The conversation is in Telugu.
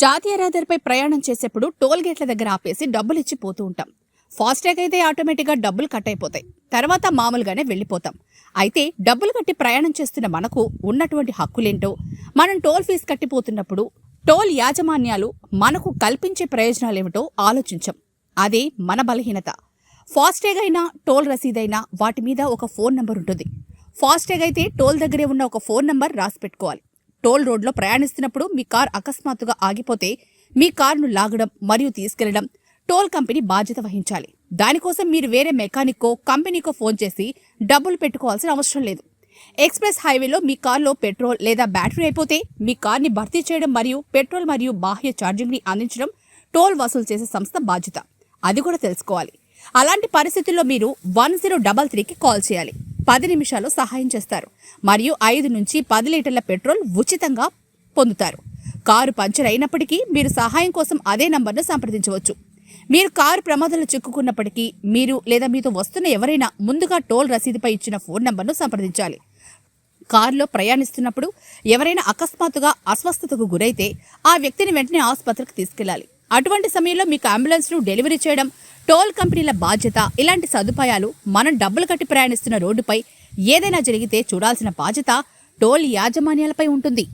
జాతీయ రహదారిపై ప్రయాణం చేసేప్పుడు టోల్ గేట్ల దగ్గర ఆపేసి డబ్బులు ఇచ్చి పోతూ ఉంటాం. ఫాస్టాగ్ అయితే ఆటోమేటిక్గా డబ్బులు కట్ అయిపోతాయి. తర్వాత మామూలుగానే వెళ్ళిపోతాం. అయితే డబ్బులు కట్టి ప్రయాణం చేస్తున్న మనకు ఉన్నటువంటి హక్కులేంటో మనం టోల్ ఫీజు కట్టిపోతున్నప్పుడు టోల్ యాజమాన్యాలు మనకు కల్పించే ప్రయోజనాలేమిటో ఆలోచించం. అదే మన బలహీనత. ఫాస్టాగ్ అయినా టోల్ రసీదైనా వాటి మీద ఒక ఫోన్ నంబర్ ఉంటుంది. ఫాస్టాగ్ అయితే టోల్ దగ్గరే ఉన్న ఒక ఫోన్ నంబర్ రాసి పెట్టుకోవాలి. టోల్ రోడ్లో ప్రయాణిస్తున్నప్పుడు మీ కార్ అకస్మాత్తుగా ఆగిపోతే మీ కారును లాగడం మరియు తీసుకెళ్ళడం టోల్ కంపెనీ బాధ్యత వహించాలి. దానికోసం మీరు వేరే మెకానిక్కో కంపెనీకో ఫోన్ చేసి డబ్బులు పెట్టుకోవాల్సిన అవసరం లేదు. ఎక్స్ప్రెస్ హైవేలో మీ కార్లో పెట్రోల్ లేదా బ్యాటరీ అయిపోతే మీ కార్ని భర్తీ చేయడం మరియు పెట్రోల్ మరియు బాహ్య ఛార్జింగ్ని అందించడం టోల్ వసూలు చేసే సంస్థ బాధ్యత. అది కూడా తెలుసుకోవాలి. అలాంటి పరిస్థితుల్లో మీరు వన్ జీరో డబల్ త్రీకి కాల్ చేయాలి. పది నిమిషాల్లో సహాయం చేస్తారు. మరియు ఐదు నుంచి పది లీటర్ల పెట్రోల్ ఉచితంగా పొందుతారు. కారు పంచర్ అయినప్పటికీ మీరు సహాయం కోసం అదే నంబర్ను సంప్రదించవచ్చు. మీరు కారు ప్రమాదంలో చిక్కుకున్నప్పటికీ మీరు లేదా మీతో వస్తున్న ఎవరైనా ముందుగా టోల్ రసీదుపై ఇచ్చిన ఫోన్ నంబర్ను సంప్రదించాలి. కారులో ప్రయాణిస్తున్నప్పుడు ఎవరైనా అకస్మాత్తుగా అస్వస్థతకు గురైతే ఆ వ్యక్తిని వెంటనే ఆసుపత్రికి తీసుకెళ్ళాలి అటువంటి సమయంలో మీకు అంబులెన్స్ను డెలివరీ చేయడం టోల్ కంపెనీల బాధ్యత ఇలాంటి సదుపాయాలు మనం డబ్బులు కట్టి ప్రయాణిస్తున్న రోడ్డుపై ఏదైనా జరిగితే చూడాల్సిన బాధ్యత టోల్ యాజమాన్యాలపై ఉంటుంది.